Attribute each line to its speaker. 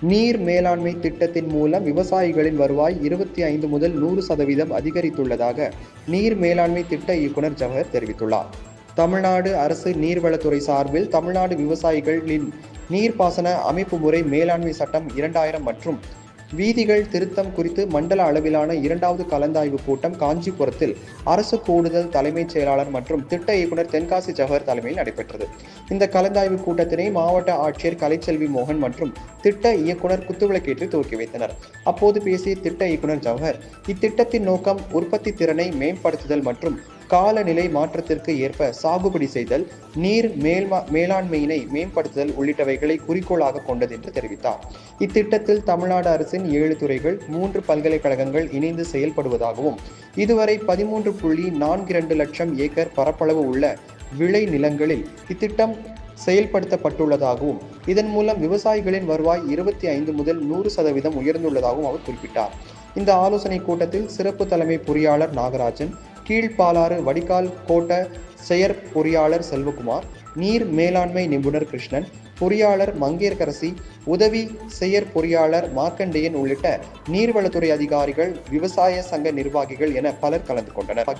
Speaker 1: நீர் மேலாண்மை திட்டத்தின் மூலம் விவசாயிகளின் வருவாய் இருபத்தி ஐந்து முதல் நூறு சதவீதம் அதிகரித்துள்ளதாக நீர் மேலாண்மை திட்ட இயக்குனர் ஜவஹர் தெரிவித்துள்ளார். தமிழ்நாடு அரசு நீர்வளத்துறை சார்பில் தமிழ்நாடு விவசாயிகளின் நீர்ப்பாசன அமைப்பு முறை மேலாண்மை சட்டம் இரண்டாயிரம் மற்றும் வீதிகள் திருத்தம் குறித்து மண்டல அளவிலான இரண்டாவது கலந்தாய்வு கூட்டம் காஞ்சிபுரத்தில் அரசு கூடுதல் தலைமைச் செயலாளர் மற்றும் திட்ட இயக்குனர் தென்காசி ஜவஹர் தலைமையில் நடைபெற்றது. இந்த கலந்தாய்வு கூட்டத்தினை மாவட்ட ஆட்சியர் கலைச்செல்வி மோகன் மற்றும் திட்ட இயக்குனர் குத்துவிளக்கேற்றி துவக்கி வைத்தனர். அப்போது பேசிய திட்ட இயக்குனர் ஜவஹர் இத்திட்டத்தின் நோக்கம் உற்பத்தி திறனை மேம்படுத்துதல் மற்றும் காலநிலை மாற்றத்திற்கு ஏற்ப சாகுபடி செய்தல் நீர் மேல்மா மேலாண்மையினை மேம்படுத்துதல் உள்ளிட்டவைகளை குறிக்கோளாக கொண்டது என்று தெரிவித்தார். இத்திட்டத்தில் தமிழ்நாடு அரசின் ஏழு துறைகள் மூன்று பல்கலைக்கழகங்கள் இணைந்து செயல்படுவதாகவும் இதுவரை பதிமூன்று புள்ளி நான்கு இரண்டு லட்சம் ஏக்கர் பரப்பளவு உள்ள விளை நிலங்களில் இத்திட்டம் செயல்படுத்தப்பட்டுள்ளதாகவும் இதன் மூலம் விவசாயிகளின் வருவாய் இருபத்தி ஐந்து முதல் நூறு சதவீதம் உயர்ந்துள்ளதாகவும் அவர் குறிப்பிட்டார். இந்த ஆலோசனை கூட்டத்தில் சிறப்பு தலைமை பொறியாளர் நாகராஜன் கீழ்ப்பாலாறு வடிகால் கோட்ட செயற் பொறியாளர் செல்வகுமார் நீர் மேலாண்மை நிபுணர் கிருஷ்ணன் பொறியாளர் மங்கேற்கரசி உதவி செயற் பொறியாளர் மார்க்கண்டேயன் உள்ளிட்ட நீர்வளத்துறை அதிகாரிகள் விவசாய சங்க நிர்வாகிகள் என பலர் கலந்து கொண்டனர்.